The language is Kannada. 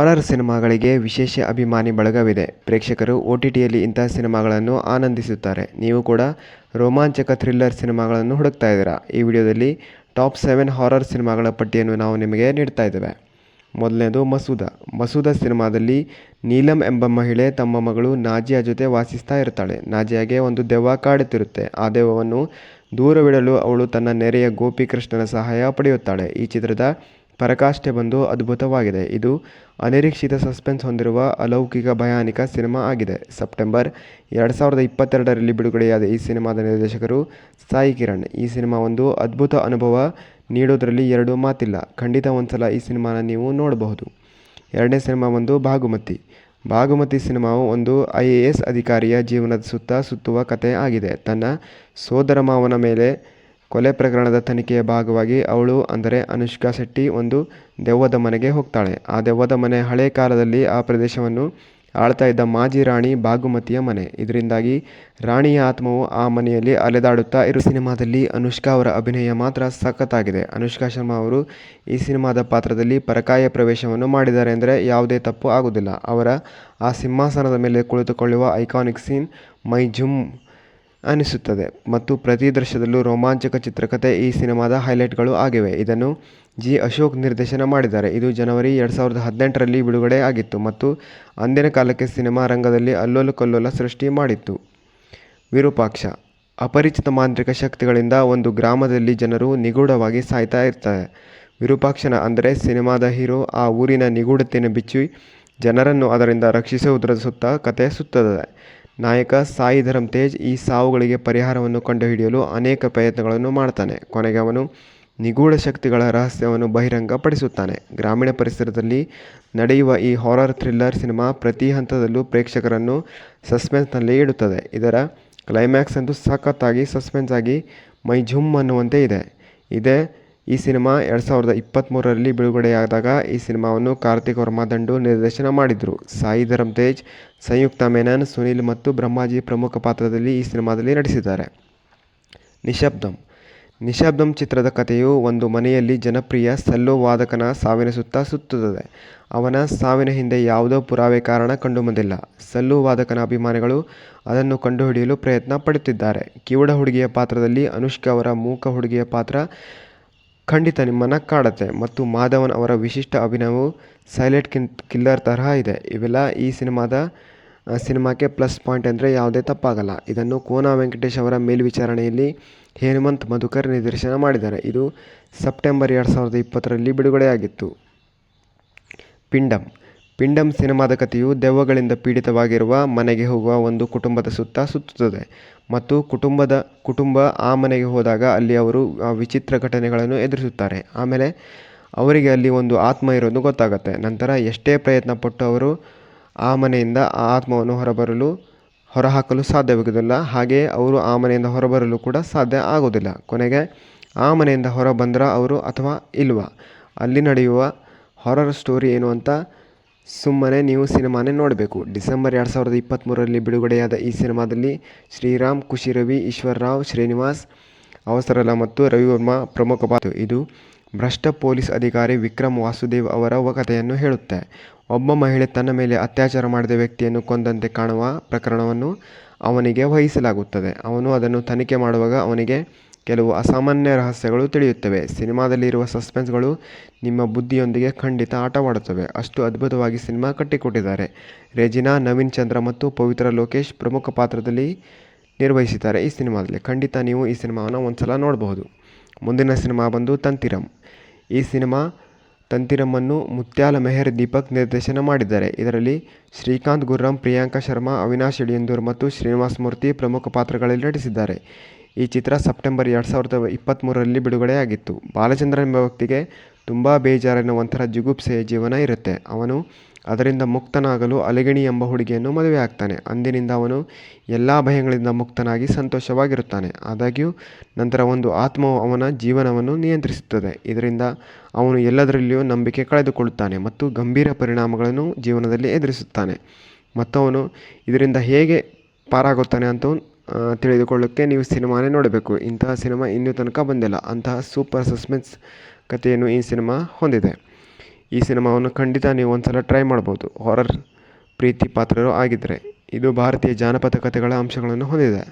ಹಾರರ್ ಸಿನಿಮಾಗಳಿಗೆ ವಿಶೇಷ ಅಭಿಮಾನಿ ಬಳಗವಿದೆ. ಪ್ರೇಕ್ಷಕರು ಓಟಿಟಿಯಲ್ಲಿ ಇಂತಹ ಸಿನಿಮಾಗಳನ್ನು ಆನಂದಿಸುತ್ತಾರೆ. ನೀವು ಕೂಡ ರೋಮಾಂಚಕ ಥ್ರಿಲ್ಲರ್ ಸಿನಿಮಾಗಳನ್ನು ಹುಡುಕ್ತಾ ಇದ್ದೀರಾ? ಈ ವಿಡಿಯೋದಲ್ಲಿ ಟಾಪ್ ಸೆವೆನ್ ಹಾರರ್ ಸಿನಿಮಾಗಳ ಪಟ್ಟಿಯನ್ನು ನಾವು ನಿಮಗೆ ನೀಡ್ತಾ ಇದ್ದೇವೆ. ಮೊದಲನೇದು ಮಸೂದ. ಮಸೂದ ಸಿನಿಮಾದಲ್ಲಿ ನೀಲಂ ಎಂಬ ಮಹಿಳೆ ತಮ್ಮ ಮಗಳು ನಾಜಿಯ ಜೊತೆ ವಾಸಿಸ್ತಾ ಇರ್ತಾಳೆ. ನಾಜಿಯಾಗೆ ಒಂದು ದೆವ್ವ ಕಾಡುತ್ತಿರುತ್ತೆ. ಆ ದೆವ್ವವನ್ನು ದೂರವಿಡಲು ಅವಳು ತನ್ನ ನೆರೆಯ ಗೋಪಿಕೃಷ್ಣನ ಸಹಾಯ ಪಡೆಯುತ್ತಾಳೆ. ಈ ಚಿತ್ರದ ಪರಾಕಾಷ್ಠೆ ಬಂದು ಅದ್ಭುತವಾಗಿದೆ. ಇದು ಅನಿರೀಕ್ಷಿತ ಸಸ್ಪೆನ್ಸ್ ಹೊಂದಿರುವ ಅಲೌಕಿಕ ಭಯಾನಿಕ ಸಿನಿಮಾ ಆಗಿದೆ. ಸೆಪ್ಟೆಂಬರ್ ಎರಡು ಸಾವಿರದ ಇಪ್ಪತ್ತೆರಡರಲ್ಲಿ ಬಿಡುಗಡೆಯಾದ ಈ ಸಿನಿಮಾದ ನಿರ್ದೇಶಕರು ಸಾಯಿ ಕಿರಣ್. ಈ ಸಿನಿಮಾ ಒಂದು ಅದ್ಭುತ ಅನುಭವ ನೀಡೋದರಲ್ಲಿ ಎರಡು ಮಾತಿಲ್ಲ. ಖಂಡಿತ ಒಂದ್ಸಲ ಈ ಸಿನಿಮಾನ ನೀವು ನೋಡಬಹುದು ಎರಡನೇ ಸಿನಿಮಾ ಒಂದು ಭಾಗುಮತಿ. ಭಾಗುಮತಿ ಸಿನಿಮಾವು ಒಂದು ಐಎಎಸ್ ಅಧಿಕಾರಿಯ ಜೀವನದ ಸುತ್ತ ಸುತ್ತುವ ಕಥೆ ಆಗಿದೆ. ತನ್ನ ಸೋದರಮಾವನ ಮೇಲೆ ಕೊಲೆ ಪ್ರಕರಣದ ತನಿಖೆಯ ಭಾಗವಾಗಿ ಅವಳು ಅಂದರೆ ಅನುಷ್ಕಾ ಶೆಟ್ಟಿ ಒಂದು ದೆವ್ವದ ಮನೆಗೆ ಹೋಗ್ತಾಳೆ. ಆ ದೆವ್ವದ ಮನೆ ಹಳೆ ಕಾಲದಲ್ಲಿ ಆ ಪ್ರದೇಶವನ್ನು ಆಳ್ತಾ ಇದ್ದ ಮಾಜಿ ರಾಣಿ ಭಾಗುಮತಿಯ ಮನೆ. ಇದರಿಂದಾಗಿ ರಾಣಿಯ ಆತ್ಮವು ಆ ಮನೆಯಲ್ಲಿ ಅಲೆದಾಡುತ್ತಾ ಇರುವ ಸಿನಿಮಾದಲ್ಲಿ ಅನುಷ್ಕಾ ಅವರ ಅಭಿನಯ ಮಾತ್ರ ಸಖತ್ತಾಗಿದೆ. ಅನುಷ್ಕಾ ಶರ್ಮಾ ಅವರು ಈ ಸಿನಿಮಾದ ಪಾತ್ರದಲ್ಲಿ ಪರಕಾಯ ಪ್ರವೇಶವನ್ನು ಮಾಡಿದ್ದಾರೆ ಅಂದರೆ ಯಾವುದೇ ತಪ್ಪು ಆಗುವುದಿಲ್ಲ ಅವರ ಆ ಸಿಂಹಾಸನದ ಮೇಲೆ ಕುಳಿತುಕೊಳ್ಳುವ ಐಕಾನಿಕ್ ಸೀನ್ ಮೈ ಜುಮ್ ಅನಿಸುತ್ತದೆ ಮತ್ತು ಪ್ರತಿ ದೃಶ್ಯದಲ್ಲೂ ರೋಮಾಂಚಕ ಚಿತ್ರಕಥೆ ಈ ಸಿನಿಮಾದ ಹೈಲೈಟ್ಗಳು ಆಗಿವೆ. ಇದನ್ನು ಜಿ. ಅಶೋಕ್ ನಿರ್ದೇಶನ ಮಾಡಿದ್ದಾರೆ. ಇದು ಜನವರಿ ಎರಡು ಸಾವಿರದ ಹದಿನೆಂಟರಲ್ಲಿ ಬಿಡುಗಡೆ ಆಗಿತ್ತು ಮತ್ತು ಅಂದಿನ ಕಾಲಕ್ಕೆ ಸಿನಿಮಾ ರಂಗದಲ್ಲಿ ಅಲ್ಲೋಲಕಲ್ಲೋಲ ಸೃಷ್ಟಿ ಮಾಡಿತ್ತು. ವಿರೂಪಾಕ್ಷ. ಅಪರಿಚಿತ ಮಾಂತ್ರಿಕ ಶಕ್ತಿಗಳಿಂದ ಒಂದು ಗ್ರಾಮದಲ್ಲಿ ಜನರು ನಿಗೂಢವಾಗಿ ಸಾಯ್ತಾ ಇರ್ತಾರೆ. ವಿರೂಪಾಕ್ಷನ ಅಂದರೆ ಸಿನಿಮಾದ ಹೀರೋ ಆ ಊರಿನ ನಿಗೂಢತೆಯನ್ನು ಬಿಚ್ಚಿ ಜನರನ್ನು ಅದರಿಂದ ರಕ್ಷಿಸುವುದರ ಸುತ್ತ ಕಥೆ ಸುತ್ತದೆ. ನಾಯಕ ಸಾಯಿ ಧರಮ್ ತೇಜ್ ಈ ಸಾವುಗಳಿಗೆ ಪರಿಹಾರವನ್ನು ಕಂಡುಹಿಡಿಯಲು ಅನೇಕ ಪ್ರಯತ್ನಗಳನ್ನು ಮಾಡ್ತಾನೆ. ಕೊನೆಗೆ ಅವನು ನಿಗೂಢ ಶಕ್ತಿಗಳ ರಹಸ್ಯವನ್ನು ಬಹಿರಂಗಪಡಿಸುತ್ತಾನೆ ಗ್ರಾಮೀಣ ಪರಿಸರದಲ್ಲಿ ನಡೆಯುವ ಈ ಹಾರರ್ ಥ್ರಿಲ್ಲರ್ ಸಿನಿಮಾ ಪ್ರತಿ ಹಂತದಲ್ಲೂ ಪ್ರೇಕ್ಷಕರನ್ನು ಸಸ್ಪೆನ್ಸ್ನಲ್ಲಿ ಇಡುತ್ತದೆ. ಇದರ ಕ್ಲೈಮ್ಯಾಕ್ಸ್ ಅಂತೂ ಸಖತ್ತಾಗಿ ಸಸ್ಪೆನ್ಸ್ ಆಗಿ ಮೈ ಝುಮ್ ಅನ್ನುವಂತೆ ಇದೆ. ಇದೇ ಈ ಸಿನಿಮಾ ಎರಡು ಸಾವಿರದ ಇಪ್ಪತ್ಮೂರರಲ್ಲಿ ಬಿಡುಗಡೆಯಾದಾಗ ಈ ಸಿನಿಮಾವನ್ನು ಕಾರ್ತಿಕ್ ವರ್ಮಾ ದಂಡು ನಿರ್ದೇಶನ ಮಾಡಿದರು ಸಾಯಿ ಧರಮ್ ತೇಜ್, ಸಂಯುಕ್ತ ಮೆನನ್, ಸುನೀಲ್ ಮತ್ತು ಬ್ರಹ್ಮಾಜಿ ಪ್ರಮುಖ ಪಾತ್ರದಲ್ಲಿ ಈ ಸಿನಿಮಾದಲ್ಲಿ ನಟಿಸಿದ್ದಾರೆ. ನಿಶಬ್ದಂ ನಿಶಬ್ದಂ ಚಿತ್ರದ ಕಥೆಯು ಒಂದು ಮನೆಯಲ್ಲಿ ಜನಪ್ರಿಯ ಸೆಲ್ಲೋ ವಾದಕನ ಸಾವಿನ ಸುತ್ತ ಸುತ್ತುತ್ತದೆ. ಅವನ ಸಾವಿನ ಹಿಂದೆ ಯಾವುದೋ ಪುರಾವೆ ಕಾರಣ ಕಂಡುಬಂದಿಲ್ಲ. ಸಲ್ಲೋ ವಾದಕನ ಅಭಿಮಾನಿಗಳು ಅದನ್ನು ಕಂಡುಹಿಡಿಯಲು ಪ್ರಯತ್ನ ಪಡುತ್ತಿದ್ದಾರೆ. ಕಿವುಡ ಹುಡುಗಿಯ ಪಾತ್ರದಲ್ಲಿ ಅನುಷ್ಕಾ ಅವರ ಮೂಕ ಹುಡುಗಿಯ ಪಾತ್ರ ಖಂಡಿತ ನಿಮ್ಮನ್ನ ಕಾಡತ್ತೆ ಮತ್ತು ಮಾಧವನ್ ಅವರ ವಿಶಿಷ್ಟ ಅಭಿನಯವು ಸೈಲೆಂಟ್ ಕಿಲ್ಲರ್ ತರಹ ಇದೆ. ಇವೆಲ್ಲ ಈ ಸಿನಿಮಾದ ಸಿನಿಮಾಕ್ಕೆ ಪ್ಲಸ್ ಪಾಯಿಂಟ್ ಅಂದರೆ ಯಾವುದೇ ತಪ್ಪಾಗಲ್ಲ. ಇದನ್ನು ಕೋನ ವೆಂಕಟೇಶ್ ಅವರ ಮೇಲ್ವಿಚಾರಣೆಯಲ್ಲಿ ಹೇಮಂತ್ ಮಧುಕರ್ ನಿರ್ದೇಶನ ಮಾಡಿದ್ದಾರೆ. ಇದು ಸೆಪ್ಟೆಂಬರ್ ಎರಡು ಸಾವಿರದ ಇಪ್ಪತ್ತರಲ್ಲಿ ಬಿಡುಗಡೆಯಾಗಿತ್ತು. ಪಿಂಡಂ. ಪಿಂಡಂ ಸಿನಿಮಾದ ಕಥೆಯು ದೆವ್ವಗಳಿಂದ ಪೀಡಿತವಾಗಿರುವ ಮನೆಗೆ ಹೋಗುವ ಒಂದು ಕುಟುಂಬದ ಸುತ್ತ ಸುತ್ತುತ್ತದೆ ಮತ್ತು ಕುಟುಂಬದ ಕುಟುಂಬ ಆ ಮನೆಗೆ ಹೋದಾಗ ಅಲ್ಲಿ ಅವರು ವಿಚಿತ್ರ ಘಟನೆಗಳನ್ನು ಎದುರಿಸುತ್ತಾರೆ. ಆಮೇಲೆ ಅವರಿಗೆ ಅಲ್ಲಿ ಒಂದು ಆತ್ಮ ಇರೋದು ಗೊತ್ತಾಗುತ್ತೆ ನಂತರ ಎಷ್ಟೇ ಪ್ರಯತ್ನ ಪಟ್ಟು ಅವರು ಆ ಮನೆಯಿಂದ ಆ ಆತ್ಮವನ್ನು ಹೊರಬರಲು, ಹೊರಹಾಕಲು ಸಾಧ್ಯವಾಗುವುದಿಲ್ಲ ಹಾಗೆಯೇ ಅವರು ಆ ಮನೆಯಿಂದ ಹೊರಬರಲು ಕೂಡ ಸಾಧ್ಯ ಆಗೋದಿಲ್ಲ. ಕೊನೆಗೆ ಆ ಮನೆಯಿಂದ ಹೊರ ಬಂದ್ರಾ ಅವರು ಅಥವಾ ಇಲ್ವಾ? ಅಲ್ಲಿ ನಡೆಯುವ ಹಾರರ್ ಸ್ಟೋರಿ ಏನು ಅಂತ ಸುಮ್ಮನೆ ನೀವು ಸಿನಿಮಾನೇ ನೋಡಬೇಕು ಡಿಸೆಂಬರ್ ಎರಡು ಸಾವಿರದ ಇಪ್ಪತ್ತ್ಮೂರರಲ್ಲಿ ಬಿಡುಗಡೆಯಾದ ಈ ಸಿನಿಮಾದಲ್ಲಿ ಶ್ರೀರಾಮ್, ಖುಷಿ ರವಿ, ಈಶ್ವರ್ ರಾವ್, ಶ್ರೀನಿವಾಸ್, ಅವಸರಲ ಮತ್ತು ರವಿವರ್ಮ ಪ್ರಮುಖ ಪಾತ್ರ ಇದು ಭ್ರಷ್ಟ ಪೊಲೀಸ್ ಅಧಿಕಾರಿ ವಿಕ್ರಮ್ ವಾಸುದೇವ್ ಅವರ ಕಥೆಯನ್ನು ಹೇಳುತ್ತೆ. ಒಬ್ಬ ಮಹಿಳೆ ತನ್ನ ಮೇಲೆ ಅತ್ಯಾಚಾರ ಮಾಡಿದ ವ್ಯಕ್ತಿಯನ್ನು ಕೊಂದಂತೆ ಕಾಣುವ ಪ್ರಕರಣವನ್ನು ಅವನಿಗೆ ವಹಿಸಲಾಗುತ್ತದೆ. ಅವನು ಅದನ್ನು ತನಿಖೆ ಮಾಡುವಾಗ ಅವನಿಗೆ ಕೆಲವು ಅಸಾಮಾನ್ಯ ರಹಸ್ಯಗಳು ತಿಳಿಯುತ್ತವೆ. ಸಿನಿಮಾದಲ್ಲಿರುವ ಸಸ್ಪೆನ್ಸ್ಗಳು ನಿಮ್ಮ ಬುದ್ಧಿಯೊಂದಿಗೆ ಖಂಡಿತ ಆಟವಾಡುತ್ತವೆ. ಅಷ್ಟು ಅದ್ಭುತವಾಗಿ ಸಿನಿಮಾ ಕಟ್ಟಿಕೊಟ್ಟಿದ್ದಾರೆ. ರೆಜಿನಾ, ನವೀನ್ ಚಂದ್ರ ಮತ್ತು ಪವಿತ್ರ ಲೋಕೇಶ್ ಪ್ರಮುಖ ಪಾತ್ರದಲ್ಲಿ ನಿರ್ವಹಿಸಿದ್ದಾರೆ ಈ ಸಿನಿಮಾದಲ್ಲಿ. ಖಂಡಿತ ನೀವು ಈ ಸಿನಿಮಾವನ್ನು ಒಂದು ಸಲ ನೋಡಬಹುದು ಮುಂದಿನ ಸಿನಿಮಾ ಬಂದು ತಂತಿರಂ. ಈ ಸಿನಿಮಾ ತಂತಿರಮ್ಮನ್ನು ಮುತ್ಯಾಲ ಮೆಹರ್ ದೀಪಕ್ ನಿರ್ದೇಶನ ಮಾಡಿದ್ದಾರೆ. ಇದರಲ್ಲಿ ಶ್ರೀಕಾಂತ್ ಗುರ್ರಂ, ಪ್ರಿಯಾಂಕಾ ಶರ್ಮಾ, ಅವಿನಾಶ್ ಯಡಿಯಂದೂರ್ ಮತ್ತು ಶ್ರೀನಿವಾಸ್ ಮೂರ್ತಿ ಪ್ರಮುಖ ಪಾತ್ರಗಳಲ್ಲಿ ನಟಿಸಿದ್ದಾರೆ. ಈ ಚಿತ್ರ ಸೆಪ್ಟೆಂಬರ್ ಎರಡು ಸಾವಿರದ ಇಪ್ಪತ್ತ್ಮೂರರಲ್ಲಿ ಬಿಡುಗಡೆಯಾಗಿತ್ತು. ಬಾಲಚಂದ್ರ ಎಂಬ ವ್ಯಕ್ತಿಗೆ ತುಂಬ ಬೇಜಾರಿನ ಒಂಥರ ಜಿಗುಪ್ಸೆಯ ಜೀವನ ಇರುತ್ತೆ. ಅವನು ಅದರಿಂದ ಮುಕ್ತನಾಗಲು ಅಲೆಗಿಣಿ ಎಂಬ ಹುಡುಗಿಯನ್ನು ಮದುವೆ ಆಗ್ತಾನೆ ಅಂದಿನಿಂದ ಅವನು ಎಲ್ಲ ಭಯಗಳಿಂದ ಮುಕ್ತನಾಗಿ ಸಂತೋಷವಾಗಿರುತ್ತಾನೆ. ಆದಾಗ್ಯೂ, ನಂತರ ಒಂದು ಆತ್ಮವು ಅವನ ಜೀವನವನ್ನು ನಿಯಂತ್ರಿಸುತ್ತದೆ. ಇದರಿಂದ ಅವನು ಎಲ್ಲದರಲ್ಲಿಯೂ ನಂಬಿಕೆ ಕಳೆದುಕೊಳ್ಳುತ್ತಾನೆ ಮತ್ತು ಗಂಭೀರ ಪರಿಣಾಮಗಳನ್ನು ಜೀವನದಲ್ಲಿ ಎದುರಿಸುತ್ತಾನೆ ಮತ್ತು ಅವನು ಇದರಿಂದ ಹೇಗೆ ಪಾರಾಗುತ್ತಾನೆ ಅಂತ ತಿಳಿದುಕೊಳ್ಳೋಕೆ ನೀವು ಸಿನಿಮಾನೇ ನೋಡಬೇಕು ಇಂತಹ ಸಿನಿಮಾ ಇನ್ನೂ ತನಕ ಬಂದಿಲ್ಲ. ಅಂತಹ ಸೂಪರ್ ಸಸ್ಪೆನ್ಸ್ ಕಥೆಯನ್ನು ಈ ಸಿನಿಮಾ ಹೊಂದಿದೆ. ಈ ಸಿನಿಮಾವನ್ನು ಖಂಡಿತ ನೀವು ಒಂದ್ಸಲ ಟ್ರೈ ಮಾಡ್ಬೋದು ಹಾರರ್ ಪ್ರೀತಿ ಪಾತ್ರರು ಆಗಿದ್ದರೆ ಇದು ಭಾರತೀಯ ಜಾನಪದ ಕಥೆಗಳ ಅಂಶಗಳನ್ನು ಹೊಂದಿದೆ